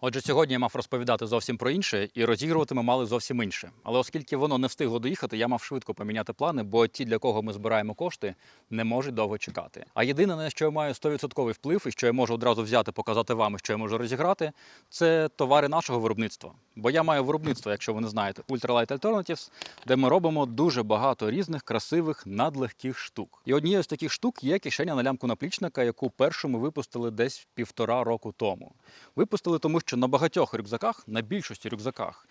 Отже, сьогодні я мав розповідати зовсім про інше, і розігрувати ми мали зовсім інше. Але оскільки воно не встигло доїхати, я мав швидко поміняти плани, бо ті, для кого ми збираємо кошти, не можуть довго чекати. А єдине, на що я маю 100% вплив, і що я можу одразу взяти, показати вам, що я можу розіграти, це товари нашого виробництва. Бо я маю виробництво, якщо ви не знаєте, Ultralight Alternatives, де ми робимо дуже багато різних красивих надлегких штук. І однією з таких штук є кишеня на лямку наплічника, яку першу ми випустили десь півтора року тому. Випустили тому, що на багатьох рюкзаках, на більшості рюкзаках,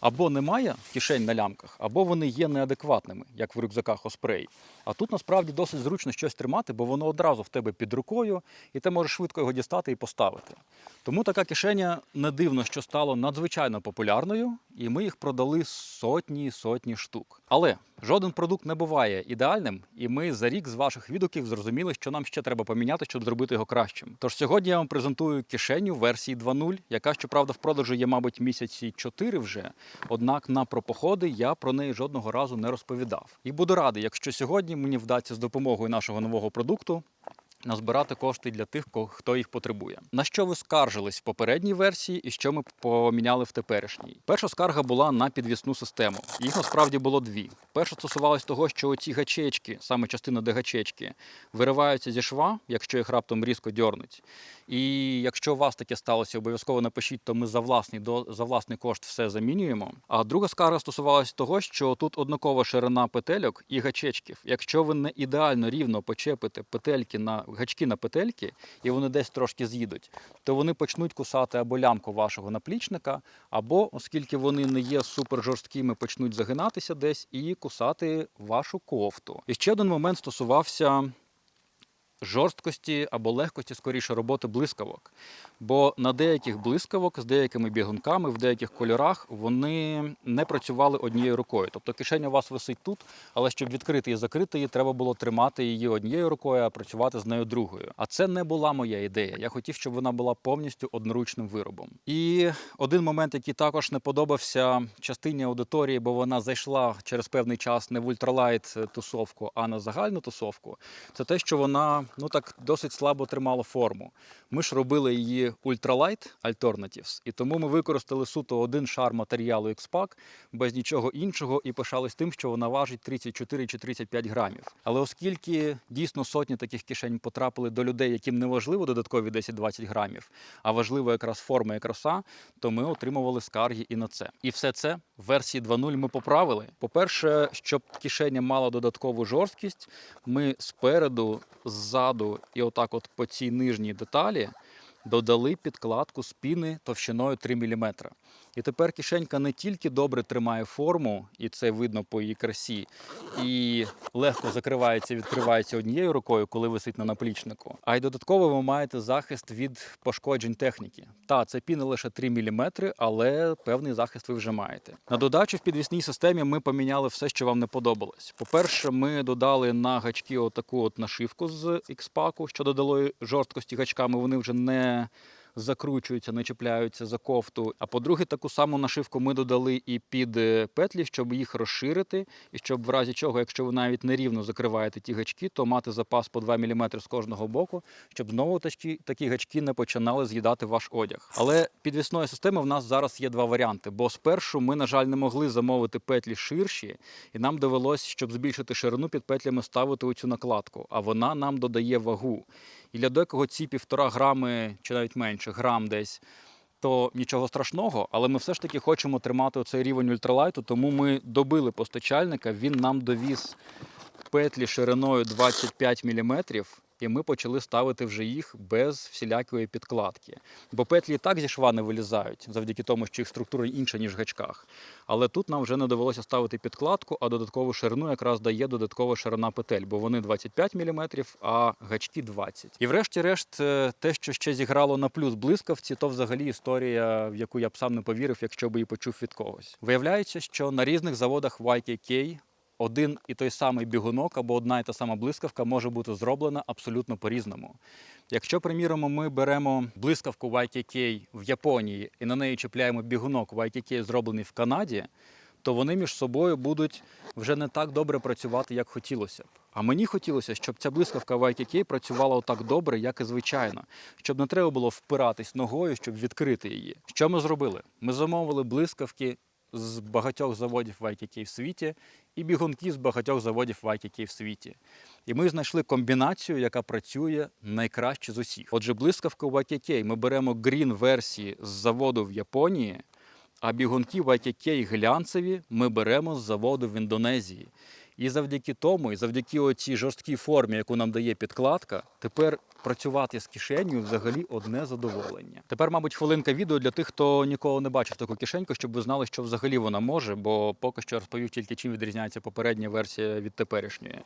або немає кишень на лямках, або вони є неадекватними, як в рюкзаках Оспрей. А тут насправді досить зручно щось тримати, бо воно одразу в тебе під рукою, і ти можеш швидко його дістати і поставити. Тому така кишеня не дивно, що стало надзвичайно популярною, і ми їх продали сотні і сотні штук. Але жоден продукт не буває ідеальним, і ми за рік з ваших відгуків зрозуміли, що нам ще треба поміняти, щоб зробити його кращим. Тож сьогодні я вам презентую кишеню версії 2.0, яка, щоправда, в продажу є, мабуть, місяці 4 вже. Однак на про походи я про неї жодного разу не розповідав. І буду радий, якщо сьогодні мені вдасться з допомогою нашого нового продукту назбирати кошти для тих, хто їх потребує. На що ви скаржились в попередній версії і що ми поміняли в теперішній? Перша скарга була на підвісну систему. Їх насправді було дві. Перша стосувалась того, що оці гачечки, саме частина, де гачечки, вириваються зі шва, якщо їх раптом різко дьорнуть. І якщо у вас таке сталося, обов'язково напишіть, то ми за власний до за власний кошт все замінюємо. А друга скарга стосувалась того, що тут однакова ширина петельок і гачечків. Якщо ви не ідеально рівно почепите петельки на гачки на петельки, і вони десь трошки з'їдуть, то вони почнуть кусати або лямку вашого наплічника, або, оскільки вони не є супер жорсткими, почнуть загинатися десь і кусати вашу кофту. І ще один момент стосувався жорсткості або легкості скоріше роботи блискавок. Бо на деяких блискавок з деякими бігунками в деяких кольорах вони не працювали однією рукою. Тобто кишеня у вас висить тут, але щоб відкрити і закрити її, треба було тримати її однією рукою, а працювати з нею другою. А це не була моя ідея. Я хотів, щоб вона була повністю одноручним виробом. І один момент, який також не подобався частині аудиторії, бо вона зайшла через певний час не в ультралайт тусовку, а на загальну тусовку, це те, що вона ну так досить слабо тримала форму. Ми ж робили її Ultralight Alternatives, і тому ми використали суто один шар матеріалу X-Pack без нічого іншого і пишались тим, що вона важить 34 чи 35 грамів. Але оскільки дійсно сотні таких кишень потрапили до людей, яким не важливо додаткові 10-20 грамів, а важлива якраз форма і краса, то ми отримували скарги і на це. І все це в версії 2.0 ми поправили. По-перше, щоб кишеня мала додаткову жорсткість, ми спереду, ззаду і отак, от по цій нижній деталі. Додали підкладку з піни товщиною 3 мм. І тепер кишенька не тільки добре тримає форму, і це видно по її красі, і легко закривається, відкривається однією рукою, коли висить на наплічнику. А й додатково ви маєте захист від пошкоджень техніки. Та це піна лише 3 мм, але певний захист ви вже маєте. На додачу в підвісній системі ми поміняли все, що вам не подобалось. По-перше, ми додали на гачки отаку от нашивку з X-Pack, що додало жорсткості гачками. Вони вже не закручуються, не чіпляються за кофту. А по-друге, таку саму нашивку ми додали і під е, петлі, щоб їх розширити, і щоб в разі чого, якщо ви навіть нерівно закриваєте ті гачки, то мати запас по 2 мм з кожного боку, щоб знову такі, такі гачки не починали з'їдати ваш одяг. Але підвісної системи в нас зараз є два варіанти. Бо спершу ми, на жаль, не могли замовити петлі ширші, і нам довелось, щоб збільшити ширину під петлями, ставити оцю накладку, а вона нам додає вагу. І для декого ці півтора грами чи навіть менше, грам десь. То нічого страшного, але ми все ж таки хочемо тримати оцей рівень ультралайту, тому ми добили постачальника. Він нам довіз петлі шириною 25 мм, і ми почали ставити вже їх без всілякої підкладки. Бо петлі і так зі шва не вилізають, завдяки тому, що їх структура інша, ніж в гачках. Але тут нам вже не довелося ставити підкладку, а додаткову ширину якраз дає додаткова ширина петель, бо вони 25 мм, а гачки 20. І врешті-решт, е, те, що ще зіграло на плюс блискавці, то взагалі історія, в яку я б сам не повірив, якщо б її почув від когось. Виявляється, що на різних заводах YKK один і той самий бігунок або одна і та сама блискавка може бути зроблена абсолютно по-різному. Якщо, приміром, ми беремо блискавку YKK в Японії і на неї чіпляємо бігунок YKK, зроблений в Канаді, то вони між собою будуть вже не так добре працювати, як хотілося б. А мені хотілося, щоб ця блискавка в IKK працювала отак добре, як і звичайно, щоб не треба було впиратись ногою, щоб відкрити її. Що ми зробили? Ми замовили блискавки з багатьох заводів в IKK в світі і бігунки з багатьох заводів в IKK в світі. І ми знайшли комбінацію, яка працює найкраще з усіх. Отже, блискавка в IKK ми беремо грін версії з заводу в Японії, а бігунки в IKK глянцеві ми беремо з заводу в Індонезії. І завдяки тому, і завдяки оцій жорсткій формі, яку нам дає підкладка, тепер працювати з кишенею взагалі одне задоволення. Тепер, мабуть, хвилинка відео для тих, хто ніколи не бачив таку кишеньку, щоб ви знали, що взагалі вона може, бо поки що розповів тільки чим відрізняється попередня версія від теперішньої.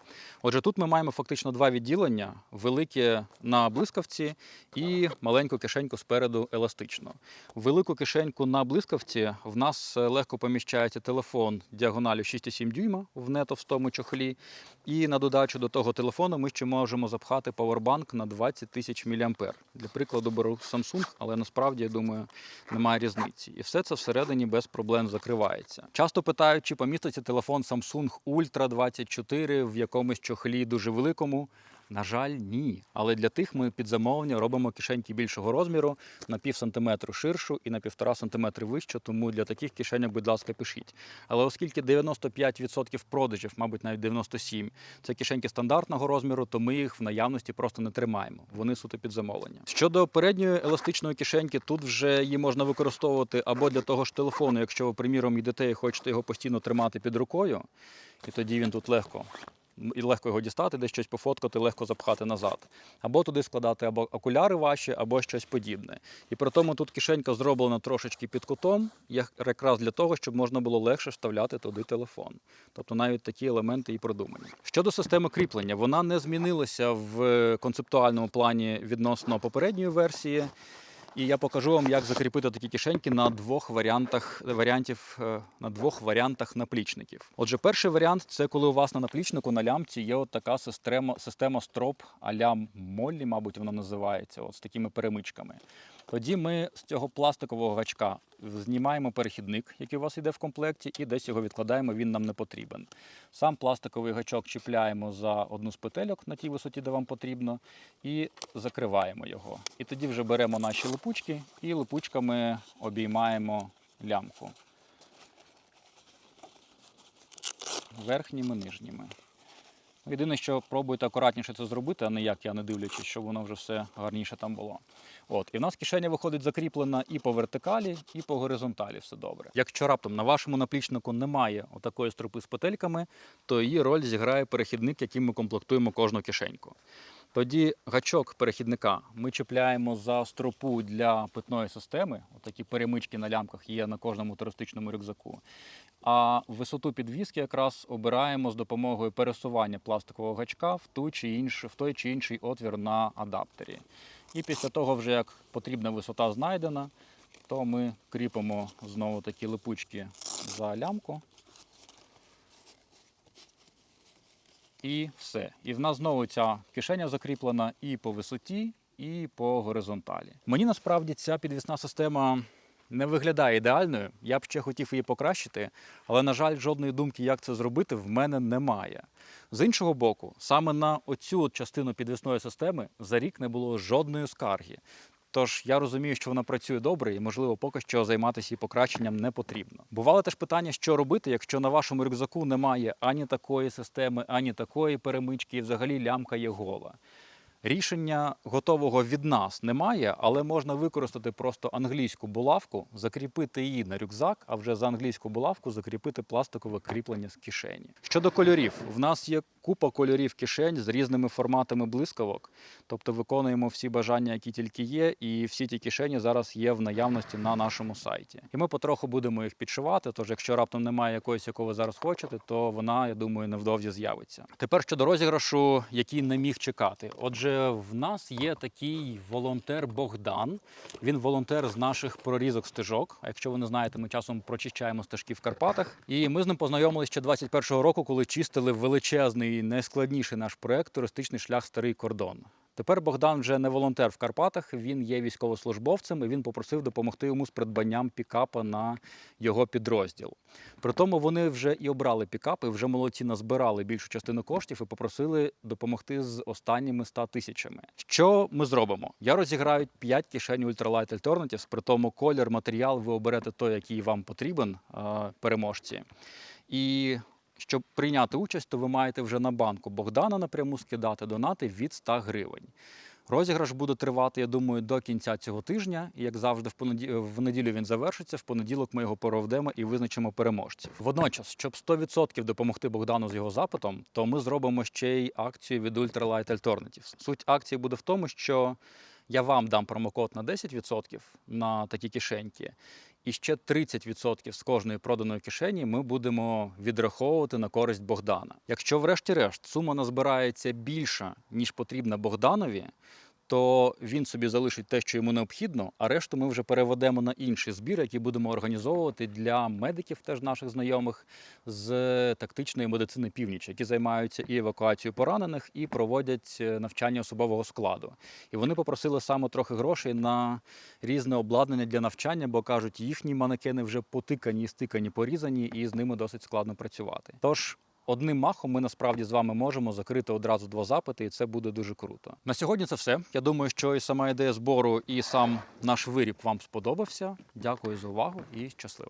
Отже, тут ми маємо фактично два відділення: велике на блискавці і маленьку кишеньку спереду еластично. Велику кишеньку на блискавці в нас е, легко поміщається телефон діагоналю 6,7 дюйма в нетовстому чохлі. І на додачу до того телефону ми ще можемо запхати павербанк на 20 тисяч міліампер. Для прикладу беру Samsung, але насправді я думаю, немає різниці. І все це всередині без проблем закривається. Часто питають, чи поміститься телефон Samsung Ultra 24 в якомусь чохлі дуже великому. На жаль, ні. Але для тих ми під замовлення робимо кишеньки більшого розміру на пів сантиметру ширшу і на півтора сантиметри вищу. Тому для таких кишеньок, будь ласка, пишіть. Але оскільки 95% продажів, мабуть, навіть 97%, це кишеньки стандартного розміру, то ми їх в наявності просто не тримаємо. Вони суто під замовлення. Щодо передньої еластичної кишеньки, тут вже її можна використовувати або для того ж телефону, якщо ви, приміром, йдете і хочете його постійно тримати під рукою, і тоді він тут легко і легко його дістати, десь щось пофоткати, легко запхати назад. Або туди складати або окуляри ваші, або щось подібне. І при тому тут кишенька зроблена трошечки під кутом, як- якраз для того, щоб можна було легше вставляти туди телефон. Тобто навіть такі елементи і продумані. Щодо системи кріплення, вона не змінилася в концептуальному плані відносно попередньої версії. І я покажу вам, як закріпити такі кишеньки на двох варіантах варіантів е, на двох варіантах наплічників. Отже, перший варіант це коли у вас на наплічнику на лямці є от така система, система строп а-ля Моллі, мабуть, вона називається, от з такими перемичками. Тоді ми з цього пластикового гачка знімаємо перехідник, який у вас йде в комплекті, і десь його відкладаємо, він нам не потрібен. Сам пластиковий гачок чіпляємо за одну з петельок на тій висоті, де вам потрібно, і закриваємо його. І тоді вже беремо наші липучки і липучками обіймаємо лямку. Верхніми, нижніми. Єдине, що пробуйте акуратніше це зробити, а не як я не дивлячись, щоб воно вже все гарніше там було. От, і в нас кишеня виходить закріплена і по вертикалі, і по горизонталі. Все добре. Якщо раптом на вашому наплічнику немає отакої стропи з петельками, то її роль зіграє перехідник, яким ми комплектуємо кожну кишеньку. Тоді гачок перехідника ми чіпляємо за стропу для питної системи. Отакі перемички на лямках є на кожному туристичному рюкзаку. А висоту підвіски якраз обираємо з допомогою пересування пластикового гачка в, ту чи інш, в той чи інший отвір на адаптері. І після того, вже як потрібна висота знайдена, то ми кріпимо знову такі липучки за лямку. І все. І в нас знову ця кишеня закріплена і по висоті, і по горизонталі. Мені насправді ця підвісна система не виглядає ідеальною. Я б ще хотів її покращити, але, на жаль, жодної думки, як це зробити, в мене немає. З іншого боку, саме на оцю частину підвісної системи за рік не було жодної скарги. Тож я розумію, що вона працює добре, і можливо поки що займатися її покращенням не потрібно. Бувало теж питання, що робити, якщо на вашому рюкзаку немає ані такої системи, ані такої перемички, і взагалі лямка є гола. Рішення готового від нас немає, але можна використати просто англійську булавку, закріпити її на рюкзак, а вже за англійську булавку закріпити пластикове кріплення з кишені. Щодо кольорів, в нас є купа кольорів кишень з різними форматами блискавок, тобто виконуємо всі бажання, які тільки є, і всі ті кишені зараз є в наявності на нашому сайті. І ми потроху будемо їх підшивати. Тож, якщо раптом немає якоїсь, яку ви зараз хочете, то вона, я думаю, невдовзі з'явиться. Тепер щодо розіграшу, який не міг чекати. Отже, в нас є такий волонтер Богдан. Він волонтер з наших прорізок стежок. А якщо ви не знаєте, ми часом прочищаємо стежки в Карпатах. І ми з ним познайомилися ще 21-го року, коли чистили величезний, найскладніший наш проект туристичний шлях Старий кордон. Тепер Богдан вже не волонтер в Карпатах, він є військовослужбовцем і він попросив допомогти йому з придбанням пікапа на його підрозділ. При тому вони вже і обрали пікап, і вже молодці назбирали більшу частину коштів і попросили допомогти з останніми 100 тисячами. Що ми зробимо? Я розіграю 5 кишень Ultralight Alternatives, при тому колір, матеріал ви оберете той, який вам потрібен, переможці. І щоб прийняти участь, то ви маєте вже на банку Богдана напряму скидати донати від 100 гривень. Розіграш буде тривати, я думаю, до кінця цього тижня. І як завжди, в понеді... в неділю він завершиться. В понеділок ми його проведемо і визначимо переможців. Водночас, щоб 100% допомогти Богдану з його запитом, то ми зробимо ще й акцію від Ultralight Alternatives. Суть акції буде в тому, що я вам дам промокод на 10% на такі кишеньки. І ще 30% з кожної проданої кишені ми будемо відраховувати на користь Богдана. Якщо, врешті-решт, сума назбирається більша, ніж потрібна Богданові, то він собі залишить те, що йому необхідно, а решту ми вже переведемо на інший збір, який будемо організовувати для медиків, теж наших знайомих з тактичної медицини північ, які займаються і евакуацією поранених, і проводять е, навчання особового складу. І вони попросили саме трохи грошей на різне обладнання для навчання, бо кажуть, їхні манекени вже потикані, стикані, порізані, і з ними досить складно працювати. Тож. Одним махом ми насправді з вами можемо закрити одразу два запити, і це буде дуже круто. На сьогодні це все. Я думаю, що і сама ідея збору, і сам наш виріб вам сподобався. Дякую за увагу і щасливо.